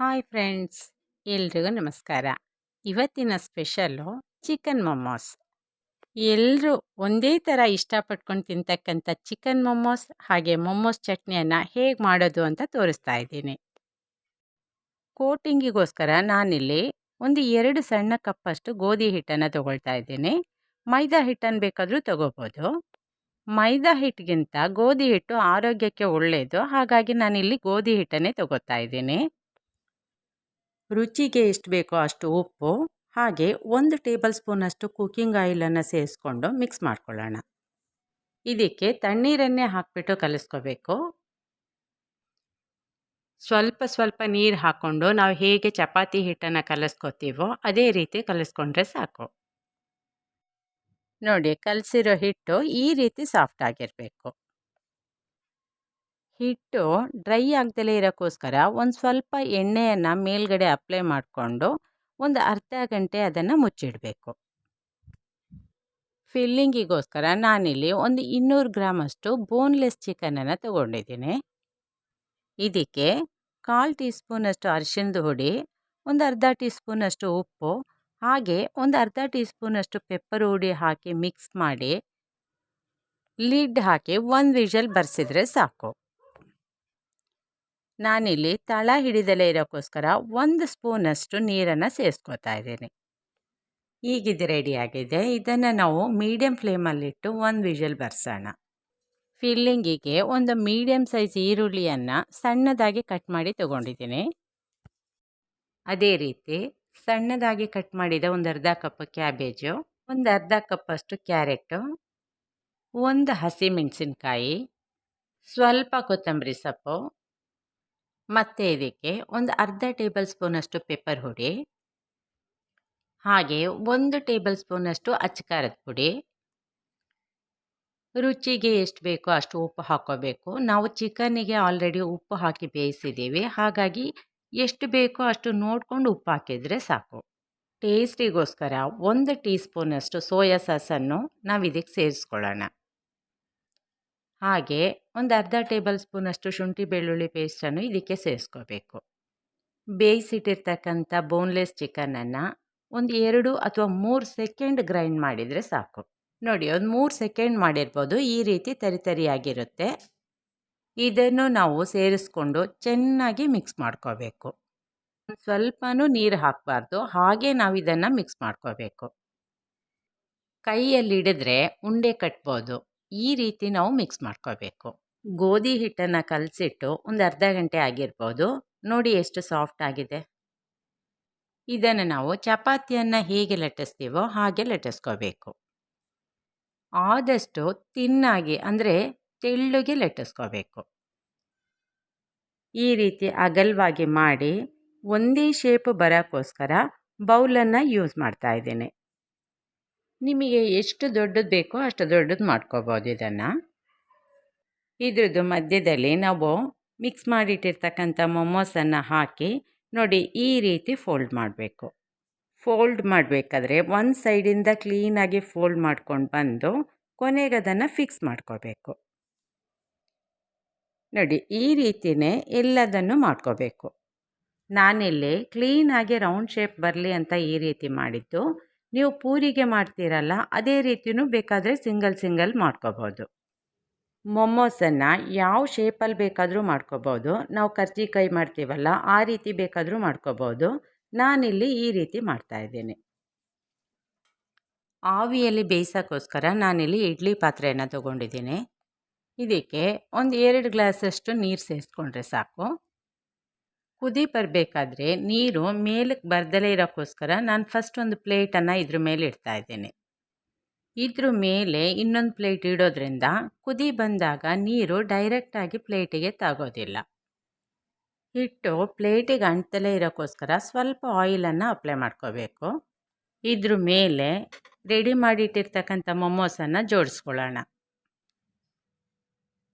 Hi friends, ಎಲ್ರಿಗೂ ನಮಸ್ಕಾರ. ಇವತ್ತಿನ ಸ್ಪೆಷಲ್ಲು ಚಿಕನ್ ಮೊಮೋಸ್. ಎಲ್ಲರೂ ಒಂದೇ ಥರ ಇಷ್ಟಪಟ್ಕೊಂಡು ತಿಂತಕ್ಕಂಥ ಚಿಕನ್ ಮೊಮೋಸ್ ಹಾಗೆ ಮೊಮೋಸ್ ಚಟ್ನಿಯನ್ನು ಹೇಗೆ ಮಾಡೋದು ಅಂತ ತೋರಿಸ್ತಾ ಇದ್ದೀನಿ. ಕೋಟಿಂಗಿಗೋಸ್ಕರ ನಾನಿಲ್ಲಿ ಒಂದು ಎರಡು ಸಣ್ಣ ಕಪ್ಪಷ್ಟು ಗೋಧಿ ಹಿಟ್ಟನ್ನು ತಗೊಳ್ತಾ ಇದ್ದೀನಿ. ಮೈದಾ ಹಿಟ್ಟನ್ನು ಬೇಕಾದರೂ ತಗೋಬೋದು. ಮೈದಾ ಹಿಟ್ಟಿಗಿಂತ ಗೋಧಿ ಹಿಟ್ಟು ಆರೋಗ್ಯಕ್ಕೆ ಒಳ್ಳೆಯದು ಹಾಗಾಗಿ ನಾನಿಲ್ಲಿ ಗೋಧಿ ಹಿಟ್ಟನ್ನೇ ತಗೋತಾ ಇದ್ದೀನಿ. ರುಚಿಗೆ ಎಷ್ಟು ಬೇಕೋ ಅಷ್ಟು ಉಪ್ಪು, ಹಾಗೆ ಒಂದು ಟೇಬಲ್ ಸ್ಪೂನಷ್ಟು ಕುಕ್ಕಿಂಗ್ ಆಯಿಲನ್ನು ಸೇರಿಸ್ಕೊಂಡು ಮಿಕ್ಸ್ ಮಾಡ್ಕೊಳ್ಳೋಣ. ಇದಕ್ಕೆ ತಣ್ಣೀರನ್ನೇ ಹಾಕಿಬಿಟ್ಟು ಕಲಿಸ್ಕೋಬೇಕು. ಸ್ವಲ್ಪ ಸ್ವಲ್ಪ ನೀರು ಹಾಕ್ಕೊಂಡು ನಾವು ಹೇಗೆ ಚಪಾತಿ ಹಿಟ್ಟನ್ನು ಕಲಿಸ್ಕೋತೀವೋ ಅದೇ ರೀತಿ ಕಲಿಸ್ಕೊಂಡ್ರೆ ಸಾಕು. ನೋಡಿ, ಕಲಸಿರೋ ಹಿಟ್ಟು ಈ ರೀತಿ ಸಾಫ್ಟ್ ಆಗಿರಬೇಕು. ಹಿಟ್ಟು ಡ್ರೈ ಆಗ್ದಲೇ ಇರೋಕ್ಕೋಸ್ಕರ ಒಂದು ಸ್ವಲ್ಪ ಎಣ್ಣೆಯನ್ನು ಮೇಲ್ಗಡೆ ಅಪ್ಲೈ ಮಾಡಿಕೊಂಡು ಒಂದು ಅರ್ಧ ಗಂಟೆ ಅದನ್ನು ಮುಚ್ಚಿಡಬೇಕು. ಫಿಲ್ಲಿಂಗಿಗೋಸ್ಕರ ನಾನಿಲ್ಲಿ ಒಂದು ಇನ್ನೂರು ಗ್ರಾಮಷ್ಟು ಬೋನ್ಲೆಸ್ ಚಿಕನನ್ನು ತಗೊಂಡಿದ್ದೀನಿ. ಇದಕ್ಕೆ ಕಾಲು ಟೀ ಸ್ಪೂನಷ್ಟು ಅರಿಶಿಣದ ಹುಡಿ, ಒಂದು ಅರ್ಧ ಟೀ ಸ್ಪೂನಷ್ಟು ಉಪ್ಪು, ಹಾಗೆ ಒಂದು ಅರ್ಧ ಟೀ ಸ್ಪೂನಷ್ಟು ಪೆಪ್ಪರ್ ಹುಡಿ ಹಾಕಿ ಮಿಕ್ಸ್ ಮಾಡಿ ಲಿಡ್ ಹಾಕಿ ಒಂದು ವಿಷಲ್ ಬರ್ಸಿದ್ರೆ ಸಾಕು. ನಾನಿಲ್ಲಿ ತಳ ಹಿಡಿದಲೇ ಇರೋಕ್ಕೋಸ್ಕರ ಒಂದು ಸ್ಪೂನಷ್ಟು ನೀರನ್ನು ಸೇರಿಸ್ಕೊತಾ ಇದ್ದೀನಿ. ಈಗಿದು ರೆಡಿಯಾಗಿದೆ ಇದನ್ನು ನಾವು ಮೀಡಿಯಮ್ ಫ್ಲೇಮಲ್ಲಿಟ್ಟು ಒಂದು ವಿಷಲ್ ಬರ್ಸೋಣ. ಫಿಲ್ಲಿಂಗಿಗೆ ಒಂದು ಮೀಡಿಯಮ್ ಸೈಜ್ ಈರುಳ್ಳಿಯನ್ನು ಸಣ್ಣದಾಗಿ ಕಟ್ ಮಾಡಿ ತಗೊಂಡಿದ್ದೀನಿ. ಅದೇ ರೀತಿ ಸಣ್ಣದಾಗಿ ಕಟ್ ಮಾಡಿದ ಒಂದು ಅರ್ಧ ಕಪ್ ಕ್ಯಾಬೇಜು ಒಂದು ಅರ್ಧ ಕಪ್ಪಷ್ಟು ಕ್ಯಾರೆಟು ಒಂದು ಹಸಿ ಮೆಣಸಿನ್ಕಾಯಿ, ಸ್ವಲ್ಪ ಕೊತ್ತಂಬರಿ ಸೊಪ್ಪು ಮತ್ತು ಇದಕ್ಕೆ ಒಂದು ಅರ್ಧ ಟೇಬಲ್ ಸ್ಪೂನಷ್ಟು ಪೆಪ್ಪರ್ ಹುಡಿ. ಹಾಗೆ ಒಂದು ಟೇಬಲ್ ಸ್ಪೂನಷ್ಟು ಅಚ್ಚಕಾರದ ಪುಡಿ. ರುಚಿಗೆ ಎಷ್ಟು ಬೇಕೋ ಅಷ್ಟು ಉಪ್ಪು ಹಾಕೋಬೇಕು ನಾವು ಚಿಕನ್ನಿಗೆ ಆಲ್ರೆಡಿ ಉಪ್ಪು ಹಾಕಿ ಬೇಯಿಸಿದ್ದೀವಿ. ಹಾಗಾಗಿ ಎಷ್ಟು ಬೇಕೋ ಅಷ್ಟು ನೋಡಿಕೊಂಡು ಉಪ್ಪು ಹಾಕಿದರೆ ಸಾಕು. ಟೇಸ್ಟಿಗೋಸ್ಕರ ಒಂದು ಟೀ ಸ್ಪೂನಷ್ಟು ಸೋಯಾ ಸಾಸನ್ನು ನಾವು ಇದಕ್ಕೆ ಸೇರಿಸ್ಕೊಳ್ಳೋಣ. ಹಾಗೆ ಒಂದು ಅರ್ಧ ಟೇಬಲ್ ಸ್ಪೂನಷ್ಟು ಶುಂಠಿ ಬೆಳ್ಳುಳ್ಳಿ ಪೇಸ್ಟನ್ನು ಇದಕ್ಕೆ ಸೇರಿಸ್ಕೋಬೇಕು. ಬೇಯಿಸಿಟ್ಟಿರ್ತಕ್ಕಂಥ ಬೋನ್ಲೆಸ್ ಚಿಕನನ್ನು ಒಂದು ಎರಡು ಅಥವಾ ಮೂರು ಸೆಕೆಂಡ್ ಗ್ರೈಂಡ್ ಮಾಡಿದರೆ ಸಾಕು. ನೋಡಿ, ಒಂದು ಮೂರು ಸೆಕೆಂಡ್ ಮಾಡಿರ್ಬೋದು, ಈ ರೀತಿ ತರಿತರಿಯಾಗಿರುತ್ತೆ ಇದನ್ನು ನಾವು ಸೇರಿಸ್ಕೊಂಡು ಚೆನ್ನಾಗಿ ಮಿಕ್ಸ್ ಮಾಡ್ಕೋಬೇಕು. ಸ್ವಲ್ಪನೂ ನೀರು ಹಾಕಬಾರ್ದು, ಹಾಗೆ ನಾವು ಇದನ್ನು ಮಿಕ್ಸ್ ಮಾಡ್ಕೋಬೇಕು. ಕೈಯಲ್ಲಿ ಹಿಡಿದ್ರೆ ಉಂಡೆ ಕಟ್ಬೋದು. ಈ ರೀತಿ ನಾವು ಮಿಕ್ಸ್ ಮಾಡ್ಕೋಬೇಕು ಗೋಧಿ ಹಿಟ್ಟನ್ನು ಕಲಸಿಟ್ಟು ಒಂದು ಅರ್ಧ ಗಂಟೆ ಆಗಿರ್ಬೋದು. ನೋಡಿ ಎಷ್ಟು ಸಾಫ್ಟ್ ಆಗಿದೆ. ಇದನ್ನು ನಾವು ಚಪಾತಿಯನ್ನು ಹೇಗೆ ಲಟ್ಟಿಸ್ತೀವೋ ಹಾಗೆ ಲಟ್ಟಿಸ್ಕೋಬೇಕು ಆದಷ್ಟು ತಿನ್ನಾಗಿ ಅಂದರೆ ತೆಳ್ಳಗೆ ಲಟ್ಟಿಸ್ಕೋಬೇಕು ಈ ರೀತಿ ಅಗಲವಾಗಿ ಮಾಡಿ ಒಂದೇ ಶೇಪ್ ಬರೋಕ್ಕೋಸ್ಕರ ಬೌಲನ್ನು ಯೂಸ್ ಮಾಡ್ತಾ ಇದ್ದೀನಿ. ನಿಮಗೆ ಎಷ್ಟು ದೊಡ್ಡದು ಬೇಕೋ ಅಷ್ಟು ದೊಡ್ಡದು ಮಾಡ್ಕೋಬೋದು ಇದನ್ನು. ಇದ್ರದ್ದು ಮಧ್ಯದಲ್ಲಿ ನಾವು ಮಿಕ್ಸ್ ಮಾಡಿಟ್ಟಿರ್ತಕ್ಕಂಥ ಮೊಮೋಸನ್ನು ಹಾಕಿ ನೋಡಿ ಈ ರೀತಿ ಫೋಲ್ಡ್ ಮಾಡಬೇಕು. ಫೋಲ್ಡ್ ಮಾಡಬೇಕಾದ್ರೆ ಒಂದು ಸೈಡಿಂದ ಕ್ಲೀನಾಗಿ ಫೋಲ್ಡ್ ಮಾಡ್ಕೊಂಡು ಬಂದು ಕೊನೆಗೆ ಅದನ್ನು ಫಿಕ್ಸ್ ಮಾಡ್ಕೋಬೇಕು. ನೋಡಿ ಈ ರೀತಿಯೇ ಎಲ್ಲದನ್ನು ಮಾಡ್ಕೋಬೇಕು. ನಾನಿಲ್ಲಿ ಕ್ಲೀನಾಗಿ ರೌಂಡ್ ಶೇಪ್ ಬರಲಿ ಅಂತ ಈ ರೀತಿ ಮಾಡಿದ್ದು. ನೀವು ಪೂರಿಗೆ ಮಾಡ್ತೀರಲ್ಲ, ಅದೇ ರೀತಿಯೂ ಬೇಕಾದರೆ ಸಿಂಗಲ್ ಸಿಂಗಲ್ ಮಾಡ್ಕೋಬೋದು. ಮೊಮೋಸನ್ನು ಯಾವ ಶೇಪಲ್ಲಿ ಬೇಕಾದರೂ ಮಾಡ್ಕೋಬೋದು. ನಾವು ಕರ್ಜಿಕಾಯಿ ಮಾಡ್ತೀವಲ್ಲ, ಆ ರೀತಿ ಬೇಕಾದರೂ ಮಾಡ್ಕೋಬೋದು. ನಾನಿಲ್ಲಿ ಈ ರೀತಿ ಮಾಡ್ತಾಯಿದ್ದೀನಿ ಆವಿಯಲ್ಲಿ ಬೇಯಿಸೋಕ್ಕೋಸ್ಕರ ನಾನಿಲ್ಲಿ ಇಡ್ಲಿ ಪಾತ್ರೆಯನ್ನು ತೊಗೊಂಡಿದ್ದೀನಿ. ಇದಕ್ಕೆ ಒಂದು ಎರಡು ಗ್ಲಾಸಷ್ಟು ನೀರು ಸೇರಿಸ್ಕೊಂಡ್ರೆ ಸಾಕು. ಕುದಿ ಬರಬೇಕಾದ್ರೆ ನೀರು ಮೇಲಕ್ಕೆ ಬರ್ದಲೇ ಇರೋಕ್ಕೋಸ್ಕರ ನಾನು ಫಸ್ಟ್ ಒಂದು ಪ್ಲೇಟನ್ನು ಇದ್ರ ಮೇಲೆ ಇಡ್ತಾ ಇದ್ದೇನೆ. ಇದ್ರ ಮೇಲೆ ಇನ್ನೊಂದು ಪ್ಲೇಟ್ ಇಡೋದ್ರಿಂದ ಕುದಿ ಬಂದಾಗ ನೀರು ಡೈರೆಕ್ಟಾಗಿ ಪ್ಲೇಟಿಗೆ ತಾಗೋದಿಲ್ಲ. ಹಿಟ್ಟು ಪ್ಲೇಟಿಗೆ ಅಂಟಲೇ ಇರೋಕ್ಕೋಸ್ಕರ ಸ್ವಲ್ಪ ಆಯಿಲನ್ನು ಅಪ್ಲೈ ಮಾಡ್ಕೋಬೇಕು. ಇದ್ರ ಮೇಲೆ ರೆಡಿ ಮಾಡಿಟ್ಟಿರ್ತಕ್ಕಂಥ ಮೊಮೋಸನ್ನು ಜೋಡಿಸ್ಕೊಳ್ಳೋಣ.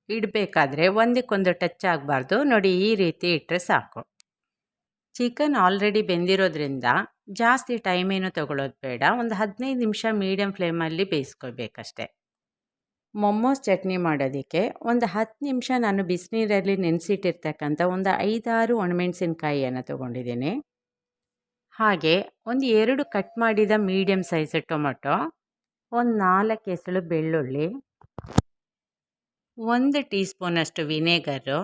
ಇಡಬೇಕಾದ್ರೆ ಒಂದಕ್ಕೊಂದು ಟಚ್ ಆಗಬಾರ್ದು. ನೋಡಿ ಈ ರೀತಿ ಇಟ್ಟರೆ ಸಾಕು. ಚಿಕನ್ ಆಲ್ರೆಡಿ ಬೆಂದಿರೋದ್ರಿಂದ ಜಾಸ್ತಿ ಟೈಮ್ ಏನು ತಗೊಳ್ಳೋದು ಬೇಡ. ಒಂದು ಹದಿನೈದು ನಿಮಿಷ ಮೀಡಿಯಮ್ ಫ್ಲೇಮಲ್ಲಿ ಬೇಯಿಸ್ಕೊಬೇಕಷ್ಟೆ ಮೊಮ್ಮೋಸ್ ಚಟ್ನಿ ಮಾಡೋದಕ್ಕೆ ಒಂದು ಹತ್ತು ನಿಮಿಷ ನಾನು ಬಿಸಿನೀರಲ್ಲಿ ನೆನೆಸಿಟ್ಟಿರ್ತಕ್ಕಂಥ ಒಂದು ಐದಾರು ಒಣಮೆಣಸಿನ್ಕಾಯಿಯನ್ನು ತೊಗೊಂಡಿದ್ದೀನಿ. ಹಾಗೆ ಒಂದು ಎರಡು ಕಟ್ ಮಾಡಿದ ಮೀಡಿಯಮ್ ಸೈಜ್ ಟೊಮೊಟೊ, ಒಂದು ನಾಲ್ಕು ಎಸಳು ಬೆಳ್ಳುಳ್ಳಿ, ಒಂದು ಟೀ ಸ್ಪೂನಷ್ಟು ವಿನೆಗರು,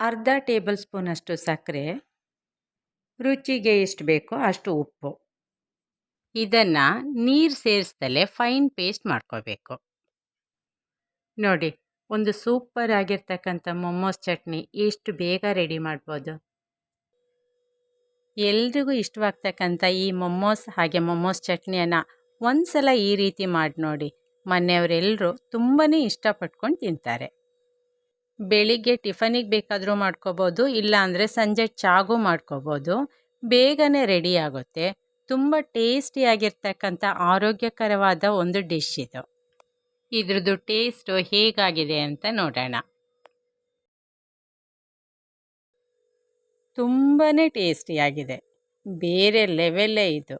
ಅರ್ಧ ಟೇಬಲ್ ಸ್ಪೂನಷ್ಟು ಸಕ್ಕರೆ ರುಚಿಗೆ ಎಷ್ಟು ಬೇಕೋ ಅಷ್ಟು ಉಪ್ಪು. ಇದನ್ನು ನೀರು ಸೇರಿಸ್ದಲೇ ಫೈನ್ ಪೇಸ್ಟ್ ಮಾಡ್ಕೋಬೇಕು. ನೋಡಿ, ಒಂದು ಸೂಪರ್ ಆಗಿರ್ತಕ್ಕಂಥ ಮೊಮೋಸ್ ಚಟ್ನಿ ಎಷ್ಟು ಬೇಗ ರೆಡಿ ಮಾಡ್ಬೋದು. ಎಲ್ರಿಗೂ ಇಷ್ಟವಾಗ್ತಕ್ಕಂಥ ಈ ಮೊಮೋಸ್ ಹಾಗೆ ಮೊಮೋಸ್ ಚಟ್ನಿಯನ್ನು ಒಂದು ಸಲ ಈ ರೀತಿ ಮಾಡಿ ನೋಡಿ ಮನೆಯವರೆಲ್ಲರೂ ತುಂಬಾ ಇಷ್ಟಪಟ್ಕೊಂಡು ತಿಂತಾರೆ. ಬೆಳಿಗ್ಗೆ ಟಿಫನಿಗೆ ಬೇಕಾದರೂ ಮಾಡ್ಕೋಬೋದು ಇಲ್ಲಾಂದರೆ ಸಂಜೆ ಚಾಗೂ ಮಾಡ್ಕೋಬೋದು. ಬೇಗನೆ ರೆಡಿ ಆಗುತ್ತೆ. ತುಂಬ ಟೇಸ್ಟಿಯಾಗಿರ್ತಕ್ಕಂಥ ಆರೋಗ್ಯಕರವಾದ ಒಂದು ಡಿಶ್ ಇದು. ಇದ್ರದ್ದು ಟೇಸ್ಟು ಹೇಗಾಗಿದೆ ಅಂತ ನೋಡೋಣ. ತುಂಬಾ ಟೇಸ್ಟಿಯಾಗಿದೆ ಬೇರೆ ಲೆವೆಲ್ಲೇ ಇದು.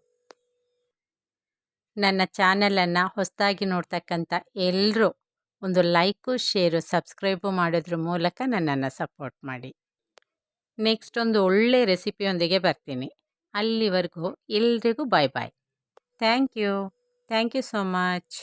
ನನ್ನ ಚಾನಲನ್ನು ಹೊಸದಾಗಿ ನೋಡ್ತಕ್ಕಂಥ ಎಲ್ಲರೂ ಒಂದು ಲೈಕು, ಶೇರು, ಸಬ್ಸ್ಕ್ರೈಬು ಮಾಡೋದ್ರ ಮೂಲಕ ನನ್ನನ್ನು ಸಪೋರ್ಟ್ ಮಾಡಿ. ನೆಕ್ಸ್ಟ್ ಒಂದು ಒಳ್ಳೆ ರೆಸಿಪಿಯೊಂದಿಗೆ ಬರ್ತೀನಿ. ಅಲ್ಲಿವರೆಗೂ ಎಲ್ರಿಗೂ bye bye. Thank you. Thank you so much.